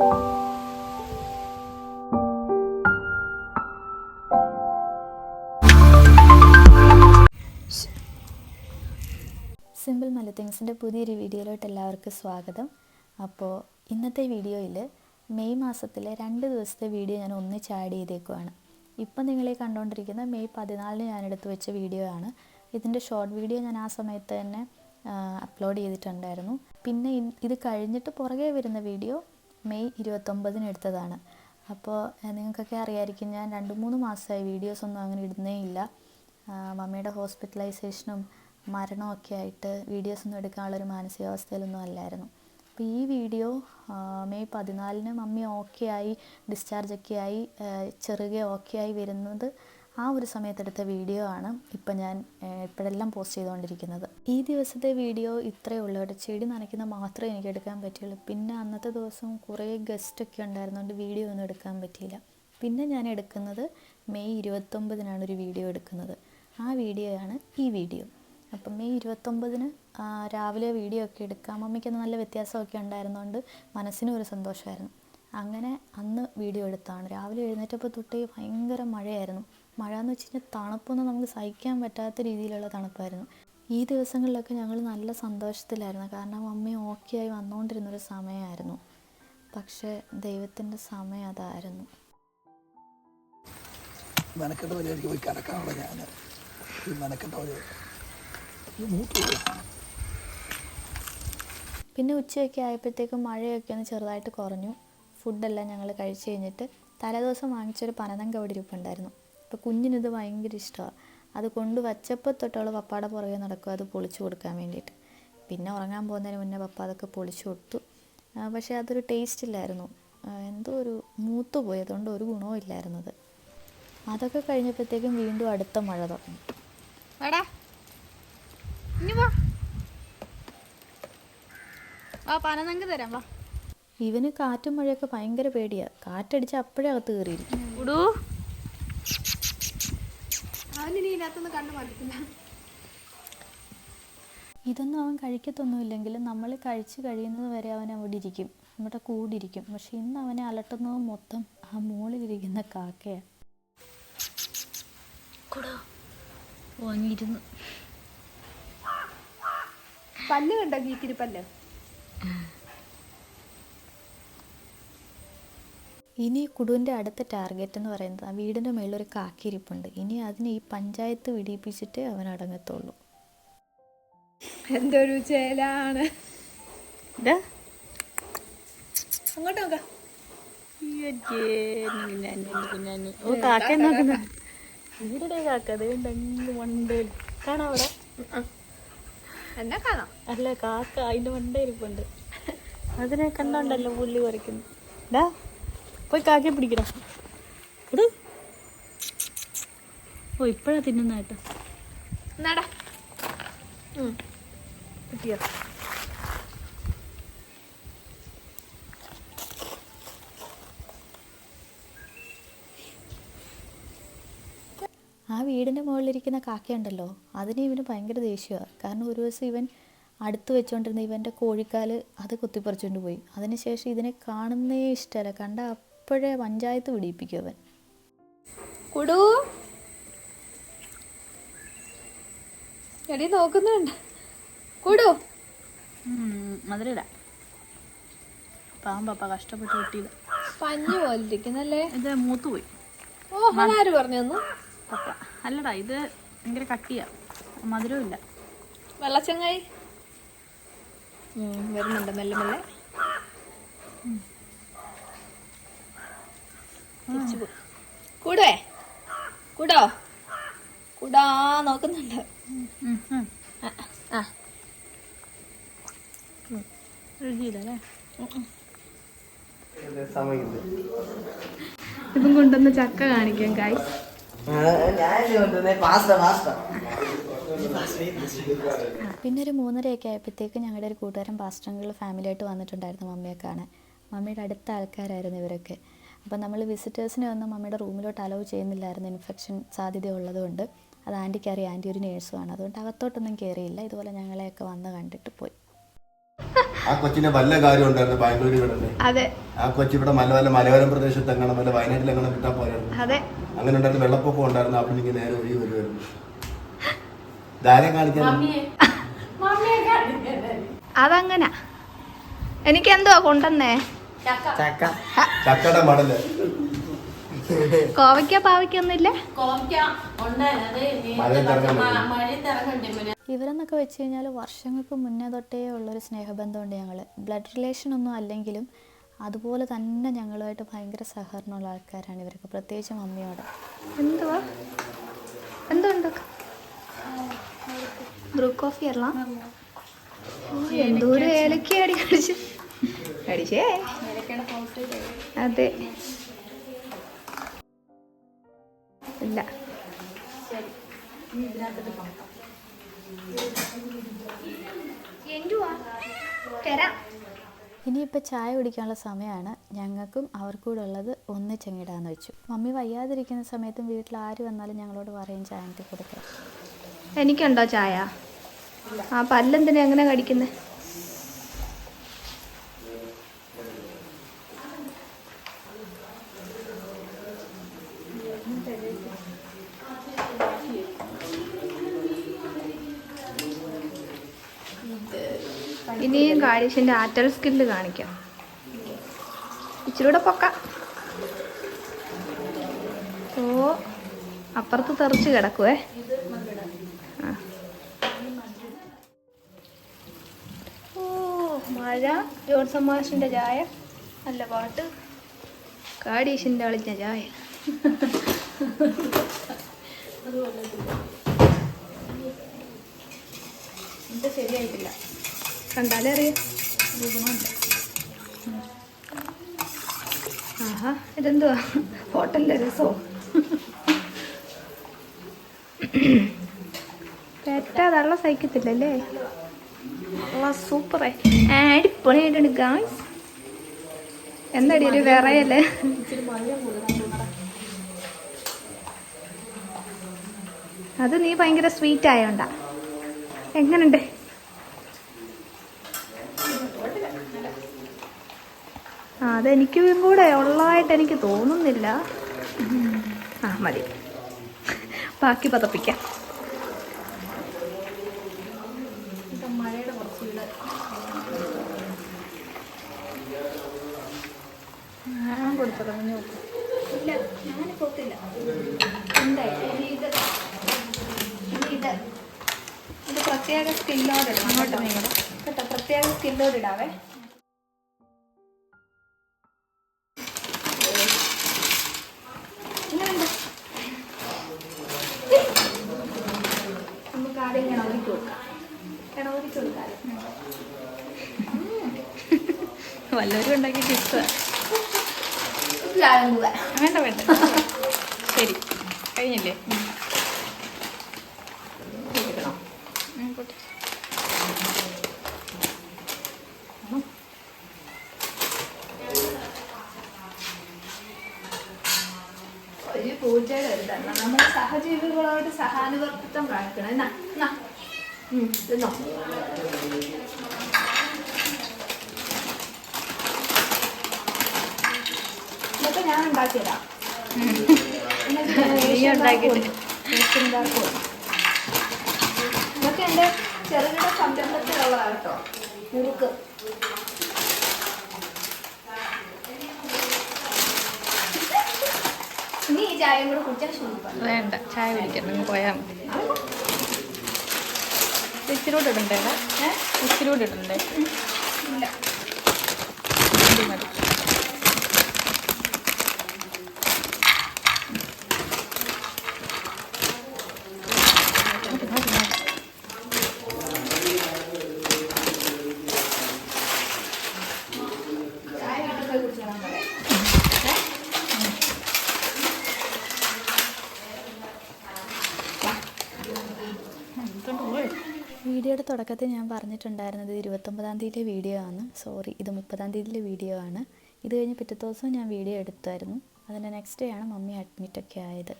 Simple മലത്തിങ്സിന്റെ പുതിയൊരു വീഡിയോയിലോട്ട് എല്ലാവർക്കും സ്വാഗതം. അപ്പോൾ ഇന്നത്തെ വീഡിയോയിൽ മെയ് മാസത്തിലെ രണ്ട് ദിവസത്തെ വീഡിയോ ഞാൻ ഒന്നിച്ച് ആഡ് ചെയ്തേക്കുവാണ്. ഇപ്പം നിങ്ങളെ കണ്ടുകൊണ്ടിരിക്കുന്ന മെയ് പതിനാലിന് ഞാൻ എടുത്തു വെച്ച വീഡിയോ ആണ്. ഇതിന്റെ ഷോർട്ട് വീഡിയോ ഞാൻ ആ സമയത്ത് തന്നെ അപ്ലോഡ് ചെയ്തിട്ടുണ്ടായിരുന്നു. പിന്നെ ഇത് കഴിഞ്ഞിട്ട് പുറകെ വരുന്ന വീഡിയോ മെയ് ഇരുപത്തൊമ്പതിന് എടുത്തതാണ്. അപ്പോൾ നിങ്ങൾക്കൊക്കെ അറിയാമായിരിക്കും ഞാൻ രണ്ട് മൂന്ന് മാസമായി വീഡിയോസ് ഒന്നും അങ്ങനെ ഇടുന്നേ ഇല്ല. മമ്മിയുടെ ഹോസ്പിറ്റലൈസേഷനും മരണമൊക്കെ ആയിട്ട് വീഡിയോസ് ഒന്നും എടുക്കാനുള്ളൊരു മാനസികാവസ്ഥയിലൊന്നും അല്ലായിരുന്നു. അപ്പോൾ ഈ വീഡിയോ മെയ് പതിനാലിന് മമ്മി ഓക്കെ ആയി ഡിസ്ചാർജ് ഒക്കെ ആയി ചെറുകെ ഓക്കെ ആയി വരുന്നത് ആ ഒരു സമയത്തെടുത്ത വീഡിയോ ആണ് ഇപ്പം ഞാൻ ഇപ്പോഴെല്ലാം പോസ്റ്റ് ചെയ്തുകൊണ്ടിരിക്കുന്നത്. ഈ ദിവസത്തെ വീഡിയോ ഇത്രയേ ഉള്ളൂ. ഒരു ചെടി നനയ്ക്കുന്ന മാത്രമേ എനിക്ക് എടുക്കാൻ പറ്റുള്ളൂ. പിന്നെ അന്നത്തെ ദിവസം കുറേ ഗസ്റ്റൊക്കെ ഉണ്ടായിരുന്നുകൊണ്ട് വീഡിയോ ഒന്നും എടുക്കാൻ പറ്റിയില്ല. പിന്നെ ഞാൻ എടുക്കുന്നത് മെയ് ഇരുപത്തൊമ്പതിനാണ് ഒരു വീഡിയോ എടുക്കുന്നത്. ആ വീഡിയോയാണ് ഈ വീഡിയോ അപ്പം മെയ് ഇരുപത്തൊമ്പതിന് രാവിലെ വീഡിയോ ഒക്കെ എടുക്കാം മമ്മിക്ക് നല്ല വ്യത്യാസമൊക്കെ ഉണ്ടായിരുന്നുകൊണ്ട് മനസ്സിനും ഒരു സന്തോഷമായിരുന്നു. അങ്ങനെ അന്ന് വീഡിയോ എടുത്താണ്. രാവിലെ എഴുന്നേറ്റപ്പോൾ തൊട്ടേ ഭയങ്കര മഴയായിരുന്നു. മഴ എന്ന് വെച്ച് കഴിഞ്ഞാൽ തണുപ്പൊന്നും നമുക്ക് സഹിക്കാൻ പറ്റാത്ത രീതിയിലുള്ള തണുപ്പായിരുന്നു. ഈ ദിവസങ്ങളിലൊക്കെ ഞങ്ങൾ നല്ല സന്തോഷത്തിലായിരുന്നു. കാരണം അമ്മ ഓക്കെ ആയി വന്നുകൊണ്ടിരുന്നൊരു സമയമായിരുന്നു. പക്ഷേ ദൈവത്തിന്റെ സമയം അതായിരുന്നു. മെനക്കെട്ട വഴിയായിരിക്കും പോയി കിടക്കാനുള്ള ഞാൻ ഈ മെനക്കെട്ട വഴി ഇത് പിന്നെ ഉച്ചയൊക്കെ ആയപ്പോഴത്തേക്കും മഴയൊക്കെ ഒന്ന് ചെറുതായിട്ട് കുറഞ്ഞു. ഫുഡെല്ലാം ഞങ്ങൾ കഴിച്ചു കഴിഞ്ഞിട്ട് തലേദിവസം വാങ്ങിച്ചൊരു പനതങ്ക അവിടെ ഇരിപ്പുണ്ടായിരുന്നു അപ്പോൾ കുഞ്ഞിനിത് ഭയങ്കര ഇഷ്ടമാണ് അത് കൊണ്ട് വച്ചപ്പോൾ തൊട്ടുള്ള പപ്പാടെ പുറകെ നടക്കും അത് പൊളിച്ചു കൊടുക്കാൻ വേണ്ടിയിട്ട്. പിന്നെ ഉറങ്ങാൻ പോകുന്നതിന് മുന്നേ പപ്പ അതൊക്കെ പൊളിച്ചു കൊടുത്തു. പക്ഷേ അതൊരു ടേസ്റ്റ് ഇല്ലായിരുന്നു. എന്തോ ഒരു മൂത്തു പോയി. അതുകൊണ്ട് ഒരു ഗുണവും ഇല്ലായിരുന്നത് അതൊക്കെ കഴിഞ്ഞപ്പോഴത്തേക്കും വീണ്ടും അടുത്ത മഴ തുടങ്ങി. തരാം വാ. ഇവന് കാറ്റും മഴയൊക്കെ ഭയങ്കര പേടിയാണ് കാറ്റടിച്ച് അപ്പോഴേ അകത്ത് കയറിയിരിക്കും. അവനിനി ഇതിനകത്തൊന്നും കണ്ടു ഇതൊന്നും അവൻ കഴിക്കത്തൊന്നുമില്ലെങ്കിലും നമ്മൾ കഴിച്ച് കഴിയുന്നത് വരെ അവൻ അവിടെ ഇരിക്കും. നമ്മുടെ കൂടിരിക്കും പക്ഷെ ഇന്ന് അവനെ അലട്ടുന്നത് മൊത്തം ആ മുകളിലിരിക്കുന്ന കാക്കയാണ്. പല്ല് കണ്ടോ കീക്കിരി പല്ല്? ഇനി കുടുവിന്റെ അടുത്ത ടാർഗറ്റ് എന്ന് പറയുന്നത് ആ വീടിന്റെ മുകളിൽ ഒരു കാക്കിരിപ്പുണ്ട്. ഇനി അതിനെ ഈ പഞ്ചായത്ത് വിടിയിപ്പിച്ചിട്ടേ അവൻ അടങ്ങത്തുള്ളൂ. എന്തൊരു ചേലാണ്. അങ്ങോട്ട് നോക്കാം. ഓ കാക്ക നോക്കുന്ന ഇവിടെ കാക്ക. കാണാം അവിടെ? എന്നെ കാണാം. അല്ല കാക്ക അതിന്റെ വണ്ടേരിപ്പുണ്ട് അതിനെ കണ്ടോണ്ടല്ലോ പുല്ല് പറിക്കുന്നു? ഡാ പോയി കാക്കയെ പിടിക്കണം. ഇവിടെ ഓ ഇപ്പഴാ തിന്നുന്ന കേട്ടോ. എന്നാടാ കിട്ടിയോ? ആ വീടിന്റെ മുകളിലിരിക്കുന്ന കാക്കയുണ്ടല്ലോ. അതിന് ഇവന് ഭയങ്കര ദേഷ്യമാണ് കാരണം ഒരു ദിവസം ഇവൻ അടുത്ത് വെച്ചുകൊണ്ടിരുന്ന ഇവന്റെ കോഴിക്കാൽ അത് കുത്തിപ്പറിച്ചുകൊണ്ട് പോയി. അതിനുശേഷം ഇതിനെ കാണുന്നേ ഇഷ്ടമല്ല കണ്ട അപ്പോഴേ പഞ്ചായത്ത് പിടിപ്പിക്കും അവൻ കുടു. എടി നോക്കുന്നുണ്ട്. കുടു. മധുരയിടാം പാമ്പപ്പ കഷ്ടപ്പെട്ട് കിട്ടിയത് പഞ്ഞു പോലിരിക്കുന്നല്ലേ? ഇത് മൂത്ത് പോയി. ഓ ആര് പറഞ്ഞു തന്നു? പപ്പ. അല്ലടാ ഇത് ഭയങ്കര കട്ടിയാ. മധുരമില്ല വെള്ളച്ചങ്ങായി. വരുന്നുണ്ട് മെല്ലെ മെല്ലെ. തിരിച്ചു പോ. കൂടുവേ കൂടോ? കൂടാ നോക്കുന്നുണ്ട്. ആ, രുചിയില്ലല്ലേ ഇപ്പം കൊണ്ടുവന്ന ചക്ക കാണിക്കാം കായ് പിന്നെ ഒരു മൂന്നരയൊക്കെ ആയപ്പോഴത്തേക്ക് ഞങ്ങളുടെ ഒരു കൂട്ടുകാരൻ പാസ്റ്റങ്ങൾ ഫാമിലിയായിട്ട് വന്നിട്ടുണ്ടായിരുന്നു മമ്മിയെ കാണാൻ. മമ്മിയുടെ അടുത്ത ആൾക്കാരായിരുന്നു ഇവരൊക്കെ. അപ്പം നമ്മൾ വിസിറ്റേഴ്സിനെ ഒന്നും മമ്മിയുടെ റൂമിലോട്ട് അലോ ചെയ്യുന്നില്ലായിരുന്നു. ഇൻഫെക്ഷൻ സാധ്യത ഉള്ളതുകൊണ്ട് അത് ആന്റിക്ക് അറിയാം ആന്റി ഒരു നേഴ്സുമാണ് അതുകൊണ്ട് അകത്തോട്ടൊന്നും കയറിയില്ല ഇതുപോലെ ഞങ്ങളെയൊക്കെ വന്ന് കണ്ടിട്ട് പോയി. ആ കൊച്ചിന് വല്ല കാര്യം ഉണ്ടായിരുന്നു? ബാംഗ്ലൂരിൽ കിടന്ന് അതെ. ആ കൊച്ചി ഇവിടെ മല വല്ല മലയോരം പ്രദേശത്ത് എങ്ങനെ വല്ല വയനാട്ടിൽ എങ്ങനെ കിട്ടാൻ പോയായിരുന്നു? അതെ. അങ്ങനെ ഉണ്ടായിരുന്നു വെള്ളപ്പൊക്കം ഉണ്ടായിരുന്നു. അവിടെ എനിക്ക് നേരെ ഒഴി വരുമായിരുന്നു ധാരം കാണിക്കാൻ? അതങ്ങനെ. എനിക്ക് എന്തുവാ കൊണ്ടുവന്നേ? ചക്കയുടെ മടൽ. കോവയ്ക്ക പാവയ്ക്കൊന്നുമില്ലേ ഇവരെന്നൊക്കെ വെച്ച് കഴിഞ്ഞാൽ വർഷങ്ങൾക്ക് മുന്നേ തൊട്ടേ ഉള്ളൊരു സ്നേഹബന്ധമുണ്ട് ഞങ്ങൾ ബ്ലഡ് റിലേഷൻ ഒന്നും അല്ലെങ്കിലും അതുപോലെ തന്നെ ഞങ്ങളുമായിട്ട് ഭയങ്കര സഹകരണമുള്ള ആൾക്കാരാണ് ഇവരൊക്കെ പ്രത്യേകിച്ച് മമ്മിയോട്. എന്തുവാ? എന്തുണ്ട്? ബ്രൂ കോഫി അല്ല എന്തോ ഏലക്ക അടി കടിച്ചു കടിച്ചേ അതെ. ഇല്ല. തരാം. ഇനിയിപ്പോൾ ചായ കുടിക്കാനുള്ള സമയമാണ്. ഞങ്ങൾക്കും അവർക്കും കൂടെ ഉള്ളത് ഒന്നിച്ചെങ്ങിടാന്ന് വെച്ചു. മമ്മി വയ്യാതിരിക്കുന്ന സമയത്തും വീട്ടിൽ ആര് വന്നാലും ഞങ്ങളോട് പറയും ചായ കൊടുക്കാം. എനിക്കുണ്ടോ ചായ? ആ പല്ലെന്തിനാ എങ്ങനെ കടിക്കുന്നേ? ഇനിയും കാര്യശിന്റെ ആറ്റൽ സ്കില്ല് കാണിക്കാം. ഇച്ചിരൂടെ പൊക്ക. ഓ അപ്പുറത്ത് തെറിച്ച് കിടക്കുവേ. ഓ മഴ ജോൺസൺ മാഷിന്റെ ചായ. നല്ല പാട്ട്. കാടീഷിന്റെ ഒളിഞ്ഞ ചായ. ശരിയായിട്ടില്ല. കണ്ടാലേ അറിയാം. ആഹാ ഇതെന്തുവാ? ഹോട്ടലിലെ രസോ? പെറ്റാ വെള്ളം സഹിക്കത്തില്ലല്ലേ? സൂപ്പറായി അടിപൊളിയായിട്ടുണ്ട് ഗായ്സ് എന്താടി ഒരു വിറയല്ലേ അത് നീ ഭയങ്കര സ്വീറ്റ് ആയോണ്ടാ. എങ്ങനുണ്ട്? അതെനിക്കും കൂടെ ഉള്ളതായിട്ട് എനിക്ക് തോന്നുന്നില്ല. ആ മതി. ബാക്കി പതപ്പിക്കാം. ഞാൻ കുഞ്ഞു ഇല്ല ഞാൻ പോത്തില്ല എന്തായി ഇനി ഇത്. ഇനി ഇത്. ഇത് പ്രത്യേക സ്കില്ലോട് ഇടാം അങ്ങോട്ട് നീങ്ങണം കേട്ടോ പ്രത്യേക സ്കില്ലോട് വല്ലവരും ഇഷ്ടമാണ് ലാകുക വേണ്ട വേണ്ട. ശരി. കഴിഞ്ഞില്ലേ? കൊടുക്കണം ഉം, പൊട്ടി. ഒരു പൂജയുടെ ഒരു തന്നെ നമ്മൾ സഹജീവികളോട് സഹാനുവർത്തിത്വം കാണിക്കണം. എന്നാ എന്നാ ഉം, തിന്നോ ഇതൊക്കെ ഞാൻ ഉണ്ടാക്കിയതാ. ഇതൊക്കെ എന്റെ ചെറുകിട സംരംഭത്തിലുള്ളതാണ് കേട്ടോ. മുറുക്ക് നീ ഈ ചായയും കൂടെ കുടിച്ചാൽ വേണ്ട ചായ കുടിക്കണം പോയാൽ മതി. ഇച്ചിരൂടെ ഇടണ്ടേ? ഇച്ചിരൂടെ ഇടണ്ടേ? ഇല്ല. വീഡിയോയുടെ തുടക്കത്തിൽ ഞാൻ പറഞ്ഞിട്ടുണ്ടായിരുന്നത് ഇരുപത്തൊമ്പതാം തീയതിയിലെ വീഡിയോ ആണ്. സോറി ഇത് മുപ്പതാം തീയതിയിലെ വീഡിയോ ആണ്. ഇത് കഴിഞ്ഞ് പിറ്റത്തെ ദിവസം ഞാൻ വീഡിയോ എടുത്തായിരുന്നു. അതിന്റെ നെക്സ്റ്റ് ഡേ ആണ് മമ്മി അഡ്മിറ്റൊക്കെ ആയത്.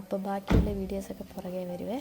അപ്പോൾ ബാക്കിയുള്ള വീഡിയോസൊക്കെ പുറകെ വരുവേ.